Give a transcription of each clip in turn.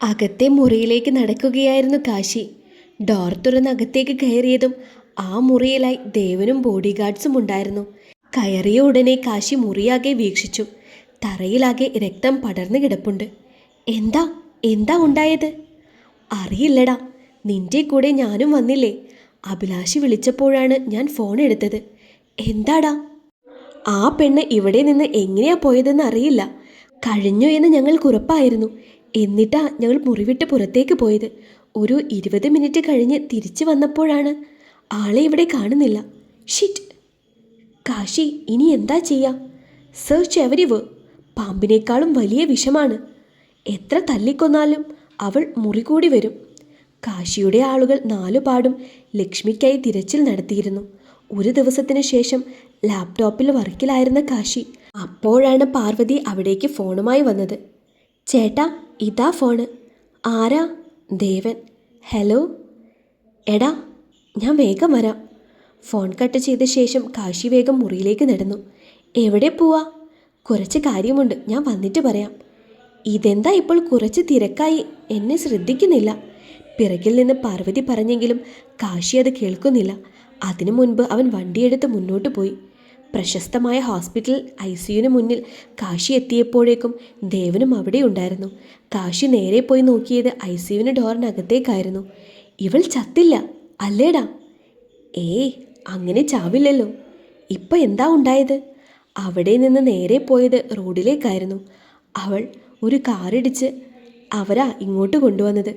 അകത്തെ മുറിയിലേക്ക് നടക്കുകയായിരുന്നു കാശി. ഡോർ തുറന്ന് അകത്തേക്ക് കയറിയതും ആ മുറിയിലായി ദേവനും ബോഡി ഗാർഡ്സും ഉണ്ടായിരുന്നു. കയറിയ ഉടനെ കാശി മുറിയാകെ വീക്ഷിച്ചു. തറയിലാകെ രക്തം പടർന്നു കിടപ്പുണ്ട്. എന്താ? എന്താ ഉണ്ടായത്? അറിയില്ലടാ. നിന്റെ കൂടെ ഞാനും വന്നില്ലേ? അഭിലാഷി വിളിച്ചപ്പോഴാണ് ഞാൻ ഫോൺ എടുത്തത്. എന്താടാ? ആ പെണ്ണ് ഇവിടെ നിന്ന് എങ്ങനെയാ പോയതെന്ന് അറിയില്ല. കഴിഞ്ഞു എന്ന് ഞങ്ങൾക്ക് ഉറപ്പായിരുന്നു. എന്നിട്ടാ ഞങ്ങൾ മുറിവിട്ട് പുറത്തേക്ക് പോയത്. ഒരു ഇരുപത് മിനിറ്റ് കഴിഞ്ഞ് തിരിച്ചു വന്നപ്പോഴാണ് ആളെ ഇവിടെ കാണുന്നില്ല. ഷിറ്റ് കാശി ഇനി എന്താ ചെയ്യാം? സെർച്ച് എവരിവ് പാമ്പിനേക്കാളും വലിയ വിഷമാണ്. എത്ര തല്ലിക്കൊന്നാലും അവൾ മുറി കൂടി വരും. കാശിയുടെ ആളുകൾ നാലുപാടും ലക്ഷ്മിക്കായി തിരച്ചിൽ നടത്തിയിരുന്നു. ഒരു ദിവസത്തിന് ശേഷം ലാപ്ടോപ്പിൽ വർക്കിലായിരുന്ന കാശി അപ്പോഴാണ് പാർവതി അവിടേക്ക് ഫോണുമായി വന്നത്. ചേട്ടാ ഇതാ ഫോണ്. ആരാ? ദേവൻ. ഹലോ? എടാ ഞാൻ വേഗം വരാം. ഫോൺ കട്ട് ചെയ്ത ശേഷം കാശി വേഗം മുറിയിലേക്ക് നടന്നു. എവിടെ പോവാ? കുറച്ച് കാര്യമുണ്ട് ഞാൻ വന്നിട്ട് പറയാം. ഇതെന്താ ഇപ്പോൾ കുറച്ച് തിരക്കായി? എന്നെ ശ്രദ്ധിക്കുന്നില്ല. പിറകിൽ നിന്ന് പാർവതി പറഞ്ഞെങ്കിലും കാശി അത് കേൾക്കുന്നില്ല. അതിനു മുൻപ് അവൻ വണ്ടിയെടുത്ത് മുന്നോട്ട് പോയി. പ്രശസ്തമായ ഹോസ്പിറ്റൽ ഐ സിയുന് മുന്നിൽ കാശി എത്തിയപ്പോഴേക്കും ദേവനും അവിടെ ഉണ്ടായിരുന്നു. കാശി നേരെ പോയി നോക്കിയത് ഐ സിയുവിന് ഡോറിനകത്തേക്കായിരുന്നു. ഇവൾ ചത്തില്ല അല്ലേടാ? ഏയ് അങ്ങനെ ചാവില്ലല്ലോ. ഇപ്പം എന്താ ഉണ്ടായത്? അവിടെ നിന്ന് നേരെ പോയത് റോഡിലേക്കായിരുന്നു. അവൾ ഒരു കാറിടിച്ച് അവരാ ഇങ്ങോട്ട് കൊണ്ടുവന്നത്.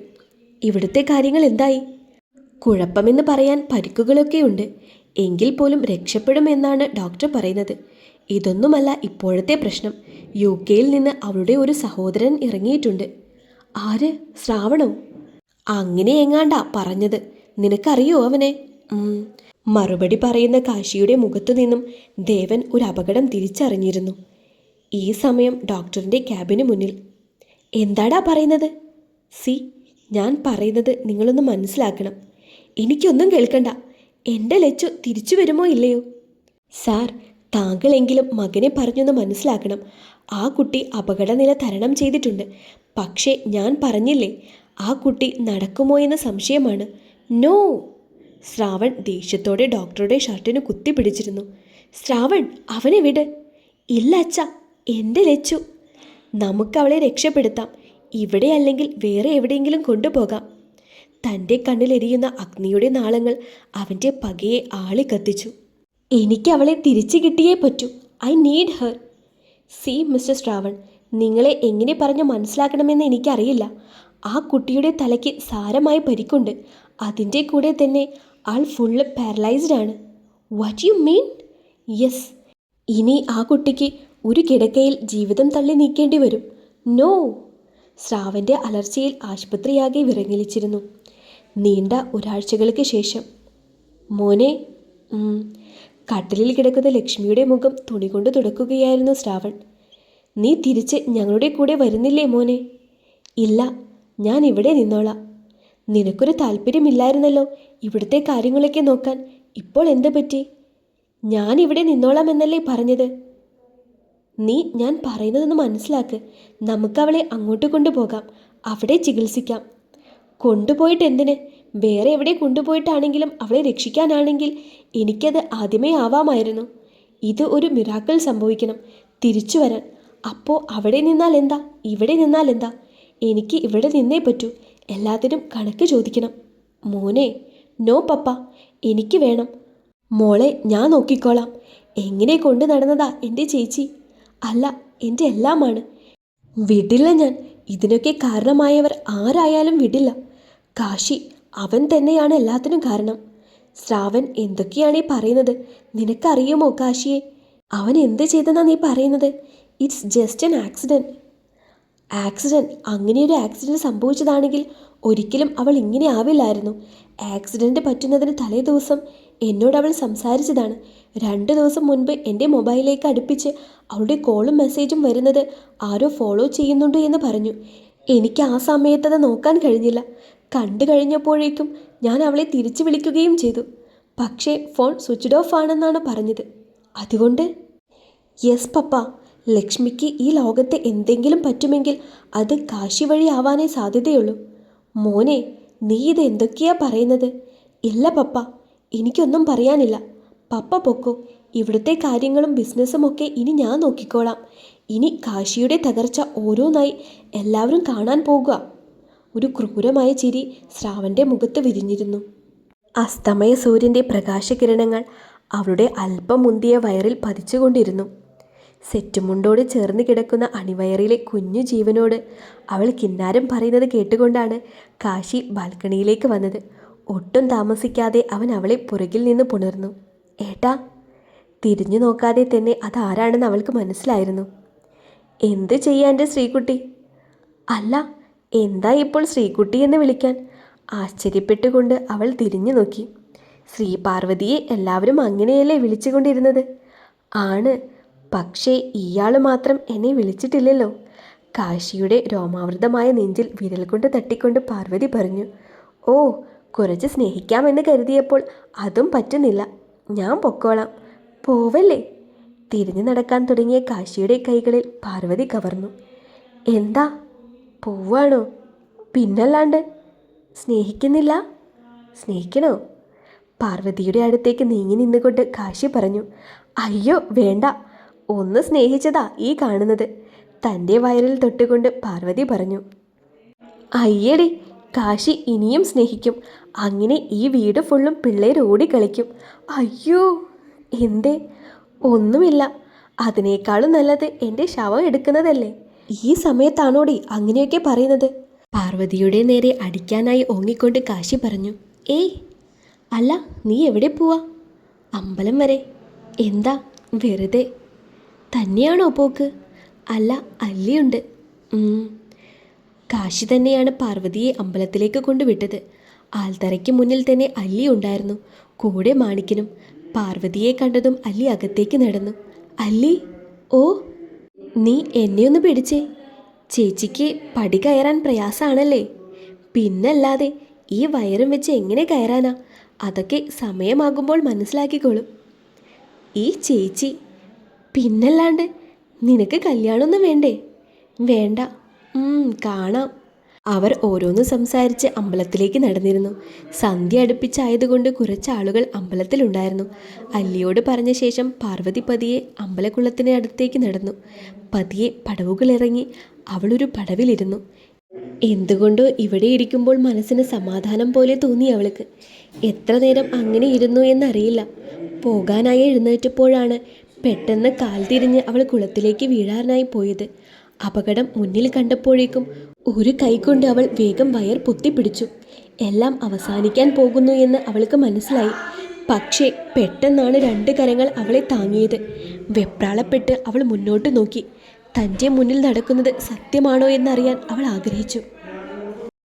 ഇവിടുത്തെ കാര്യങ്ങൾ എന്തായി? കുഴപ്പമെന്ന് പറയാൻ പരിക്കുകളൊക്കെയുണ്ട് എങ്കിൽ പോലും രക്ഷപ്പെടുമെന്നാണ് ഡോക്ടർ പറയുന്നത്. ഇതൊന്നുമല്ല ഇപ്പോഴത്തെ പ്രശ്നം. യു കെയിൽ നിന്ന് അവളുടെ ഒരു സഹോദരൻ ഇറങ്ങിയിട്ടുണ്ട്. ആര്? ശ്രാവണോ? അങ്ങനെ എങ്ങാണ്ടാ പറഞ്ഞത്. നിനക്കറിയോ അവനെ? മറുപടി പറയുന്ന കാശിയുടെ മുഖത്തു നിന്നും ദേവൻ ഒരു അപകടം തിരിച്ചറിഞ്ഞിരുന്നു. ഈ സമയം ഡോക്ടറിന്റെ ക്യാബിന് മുന്നിൽ. എന്താടാ പറയുന്നത്? സി ഞാൻ പറയുന്നത് നിങ്ങളൊന്ന് മനസ്സിലാക്കണം. എനിക്കൊന്നും കേൾക്കണ്ട. എന്റെ ലച്ചു തിരിച്ചു വരുമോ ഇല്ലയോ? സാർ താങ്കളെങ്കിലും മകനെ പറഞ്ഞൊന്ന് മനസ്സിലാക്കണം. ആ കുട്ടി അപകടനില തരണം ചെയ്തിട്ടുണ്ട്. പക്ഷേ ഞാൻ പറഞ്ഞില്ലേ ആ കുട്ടി നടക്കുമോ എന്ന സംശയമാണ്. നോ! ശ്രാവൺ ദേഷ്യത്തോടെ ഡോക്ടറുടെ ഷർട്ടിന് കുത്തി പിടിച്ചിരുന്നു. ശ്രാവൺ അവനെ വിട്. ഇല്ല അച്ഛ എന്റെ ലച്ചു. നമുക്ക് അവളെ രക്ഷപ്പെടുത്താം. ഇവിടെ അല്ലെങ്കിൽ വേറെ എവിടെയെങ്കിലും കൊണ്ടുപോകാം. തന്റെ കണ്ണിലെരിയുന്ന അഗ്നിയുടെ നാളങ്ങൾ അവന്റെ പകയെ ആളി കത്തിച്ചു. എനിക്ക് അവളെ തിരിച്ചു കിട്ടിയേ പറ്റൂ. I need her. See mister Shravan നിങ്ങളെ എങ്ങനെ പറഞ്ഞ് മനസ്സിലാക്കണമെന്ന് എനിക്കറിയില്ല. ആ കുട്ടിയുടെ തലയ്ക്ക് സാരമായി പരിക്കുണ്ട്. അതിന്റെ കൂടെ തന്നെ ആൾ ഫുള്ള് പാരലൈസ്ഡ് ആണ്. What you mean? യെസ്. ഇനി ആ കുട്ടിക്ക് ഒരു കിടക്കയിൽ ജീവിതം തള്ളി നീക്കേണ്ടി വരും. നോ. ശ്രാവന്റെ അലർച്ചയിൽ ആശുപത്രിയാകെ വിറങ്ങലിച്ചിരുന്നു. നീണ്ട ഒരാഴ്ചകൾക്ക് ശേഷം. മോനെ. കട്ടിലിൽ കിടക്കുന്ന ലക്ഷ്മിയുടെ മുഖം തുണി കൊണ്ട് തുടക്കുകയായിരുന്നു ശ്രാവൺ. നീ തിരിച്ച് ഞങ്ങളുടെ കൂടെ വരുന്നില്ലേ മോനെ? ഇല്ല ഞാൻ ഇവിടെ നിന്നോളാം. നിനക്കൊരു താല്പര്യമില്ലായിരുന്നല്ലോ ഇവിടുത്തെ കാര്യങ്ങളൊക്കെ നോക്കാൻ. ഇപ്പോൾ എന്ത് പറ്റി? ഞാൻ ഇവിടെ നിന്നോളാം എന്നല്ലേ പറഞ്ഞത്? നീ ഞാൻ പറയുന്നതെന്ന് മനസ്സിലാക്ക്. നമുക്കവളെ അങ്ങോട്ട് കൊണ്ടുപോകാം. അവിടെ ചികിത്സിക്കാം. കൊണ്ടുപോയിട്ട് എന്തിന്? വേറെ എവിടെ കൊണ്ടുപോയിട്ടാണെങ്കിലും അവളെ രക്ഷിക്കാനാണെങ്കിൽ എനിക്കത് ആദ്യമേ ആവാമായിരുന്നു. ഇത് ഒരു മിറാക്കൾ സംഭവിക്കണം. തിരിച്ചു വരാൻ. അപ്പോൾ അവിടെ നിന്നാൽ എന്താ? ഇവിടെ നിന്നാൽ എന്താ? എനിക്ക് ഇവിടെ നിന്നേ പറ്റൂ. എല്ലാത്തിനും കണക്ക് ചോദിക്കണം. മോനെ നോ പപ്പ എനിക്ക് വേണം. മോളെ ഞാൻ നോക്കിക്കോളാം. എങ്ങനെ കൊണ്ടു നടന്നതാ എന്റെ ചേച്ചി? അല്ല എന്റെ എല്ലാമാണ്. വിടില്ല ഞാൻ. ഇതിനൊക്കെ കാരണമായവർ ആരായാലും വിടില്ല. കാശി അവൻ തന്നെയാണ് എല്ലാത്തിനും കാരണം. ശ്രാവൻ എന്തൊക്കെയാണ് ഈ പറയുന്നത്? നിനക്കറിയുമോ കാശിയെ? അവൻ എന്ത് ചെയ്തെന്നാ നീ പറയുന്നത്? It's just an accident accident അങ്ങനെയൊരു ആക്സിഡന്റ് സംഭവിച്ചതാണെങ്കിൽ ഒരിക്കലും അവൾ ഇങ്ങനെ ആവില്ലായിരുന്നു. ആക്സിഡന്റ് പറ്റുന്നതിന് തലേ ദിവസം എന്നോട് അവൾ സംസാരിച്ചതാണ്. രണ്ട് ദിവസം മുൻപ് എന്റെ മൊബൈലിലേക്ക് അടുപ്പിച്ച് അവളുടെ കോളും മെസ്സേജും വരുന്നത് ആരോ ഫോളോ ചെയ്യുന്നുണ്ടോ എന്ന് പറഞ്ഞു. എനിക്ക് ആ സമയത്തത് നോക്കാൻ കഴിഞ്ഞില്ല. കണ്ടു കഴിഞ്ഞപ്പോഴേക്കും ഞാൻ അവളെ തിരിച്ചു വിളിക്കുകയും ചെയ്തു. പക്ഷേ ഫോൺ സ്വിച്ച്ഡ് ഓഫ് ആണെന്നാണ് പറഞ്ഞത്. അതുകൊണ്ട് യെസ് പപ്പ. ലക്ഷ്മിക്ക് ഈ ലോകത്തെ എന്തെങ്കിലും പറ്റുമെങ്കിൽ അത് കാശി വഴി ആവാനേ സാധ്യതയുള്ളൂ. മോനെ നീ ഇത് എന്തൊക്കെയാ പറയുന്നത്? ഇല്ല പപ്പ. എനിക്കൊന്നും പറയാനില്ല. പപ്പ പൊക്കോ. ഇവിടുത്തെ കാര്യങ്ങളും ബിസിനസ്സും ഒക്കെ ഇനി ഞാൻ നോക്കിക്കോളാം. ഇനി കാശിയുടെ തകർച്ച ഓരോന്നായി എല്ലാവരും കാണാൻ പോകുക. ഒരു ക്രൂരമായ ചിരി ശ്രാവന്റെ മുഖത്ത് വിരിഞ്ഞിരുന്നു. അസ്തമയ സൂര്യന്റെ പ്രകാശകിരണങ്ങൾ അവളുടെ അല്പം മുന്തിയ വയറിൽ പതിച്ചുകൊണ്ടിരുന്നു. സെറ്റുമുണ്ടോട് ചേർന്ന് കിടക്കുന്ന അണിവയറിലെ കുഞ്ഞു ജീവനോട് അവൾ കിന്നാരം പറയുന്നത് കേട്ടുകൊണ്ടാണ് കാശി ബാൽക്കണിയിലേക്ക് വന്നത്. ഒട്ടും താമസിക്കാതെ അവൻ അവളെ പുറകിൽ നിന്ന് പുണർന്നു. ഏട്ടാ തിരിഞ്ഞു നോക്കാതെ തന്നെ അതാരാണെന്ന് അവൾക്ക് മനസ്സിലായിരുന്നു. എന്ത് ചെയ്യാന്റെ ശ്രീകുട്ടി? അല്ല എന്താ ഇപ്പോൾ ശ്രീകുട്ടി എന്ന് വിളിക്കാൻ? ആശ്ചര്യപ്പെട്ടുകൊണ്ട് അവൾ തിരിഞ്ഞു നോക്കി. ശ്രീ പാർവതിയെ എല്ലാവരും അങ്ങനെയല്ലേ വിളിച്ചുകൊണ്ടിരുന്നത്? ആണ്. പക്ഷേ ഇയാൾ മാത്രം എന്നെ വിളിച്ചിട്ടില്ലല്ലോ. കാശിയുടെ രോമാവൃതമായ നെഞ്ചിൽ വിരൽ കൊണ്ട് തട്ടിക്കൊണ്ട് പാർവതി പറഞ്ഞു ഓ കുറച്ച് സ്നേഹിക്കാമെന്ന് കരുതിയപ്പോൾ അതും പറ്റുന്നില്ല. ഞാൻ പൊക്കോളാം. പോവല്ലേ? തിരിഞ്ഞു നടക്കാൻ തുടങ്ങിയ കാശിയുടെ കൈകളിൽ പാർവതി കവർന്നു. എന്താ? പോവാണോ? പിന്നല്ലാണ്ട് സ്നേഹിക്കുന്നില്ല. സ്നേഹിക്കണോ? പാർവതിയുടെ അടുത്തേക്ക് നീങ്ങി നിന്നുകൊണ്ട് കാശി പറഞ്ഞു അയ്യോ വേണ്ട. ഒന്ന് സ്നേഹിച്ചതാ ഈ കാണുന്നത്. തന്റെ വയറിൽ തൊട്ടുകൊണ്ട് പാർവതി പറഞ്ഞു അയ്യടി കാശി ഇനിയും സ്നേഹിക്കും. അങ്ങനെ ഈ വീട് ഫുള്ളും പിള്ളേർ ഓടിക്കളിക്കും. അയ്യോ എന്തേ? ഒന്നുമില്ല. അതിനേക്കാളും നല്ലത് എന്റെ ശവം എടുക്കുന്നതല്ലേ? ഈ സമയത്താണോടി അങ്ങനെയൊക്കെ പറയുന്നത്? പാർവതിയുടെ നേരെ അടിക്കാനായി ഓങ്ങിക്കൊണ്ട് കാശി പറഞ്ഞു ഏയ് അല്ല നീ എവിടെ പോവാ? അമ്പലം വരെ. എന്താ വെറുതെ? തന്നെയാണോ പോക്ക്? അല്ല അല്ലിയുണ്ട്. കാശി തന്നെയാണ് പാർവതിയെ അമ്പലത്തിലേക്ക് കൊണ്ടുവിട്ടത് ആൽത്തറയ്ക്ക് മുന്നിൽ തന്നെ അല്ലി ഉണ്ടായിരുന്നു. കൂടെ മാണിക്കനും പാർവതിയെ കണ്ടതും അല്ലി അകത്തേക്ക് നടന്നു. അല്ലി? ഓ നീ എന്നെ ഒന്ന് പിടിച്ചേ. ചേച്ചിക്ക് പടി കയറാൻ പ്രയാസമാണല്ലേ പിന്നല്ലാതെ ഈ വയറും വെച്ച് എങ്ങനെ കയറാനാ? അതൊക്കെ സമയമാകുമ്പോൾ മനസ്സിലാക്കിക്കോളും. ഈ ചേച്ചി പിന്നല്ലാണ്ട് നിനക്ക് കല്യാണമൊന്നും വേണ്ടേ? വേണ്ട. കാണാം. അവർ ഓരോന്ന് സംസാരിച്ച് അമ്പലത്തിലേക്ക് നടന്നിരുന്നു. സന്ധ്യ അടുപ്പിച്ചായതുകൊണ്ട് കുറച്ച് ആളുകൾ അമ്പലത്തിലുണ്ടായിരുന്നു. അല്ലിയോട് പറഞ്ഞ ശേഷം പാർവതി പതിയെ അമ്പലക്കുളത്തിന് അടുത്തേക്ക് നടന്നു. പതിയെ പടവുകളിറങ്ങി അവളൊരു പടവിലിരുന്നു. എന്തുകൊണ്ടോ ഇവിടെ ഇരിക്കുമ്പോൾ മനസ്സിന് സമാധാനം പോലെ തോന്നി അവൾക്ക്. എത്ര നേരം അങ്ങനെ ഇരുന്നു എന്നറിയില്ല. പോകാനായി എഴുന്നേറ്റപ്പോഴാണ് പെട്ടെന്ന് കാൽ തിരിഞ്ഞ് അവൾ കുളത്തിലേക്ക് വീഴാനായി പോയത്. അപകടം മുന്നിൽ കണ്ടപ്പോഴേക്കും ഒരു കൈകൊണ്ട് അവൾ വേഗം വയർ പൊത്തിപ്പിടിച്ചു. എല്ലാം അവസാനിക്കാൻ പോകുന്നു എന്ന് അവൾക്ക് മനസ്സിലായി. പക്ഷേ പെട്ടെന്നാണ് രണ്ട് കരങ്ങൾ അവളെ താങ്ങിയത്. വെപ്രാളപ്പെട്ട് അവൾ മുന്നോട്ട് നോക്കി. തന്റെ മുന്നിൽ നടക്കുന്നത് സത്യമാണോ എന്നറിയാൻ അവൾ ആഗ്രഹിച്ചു.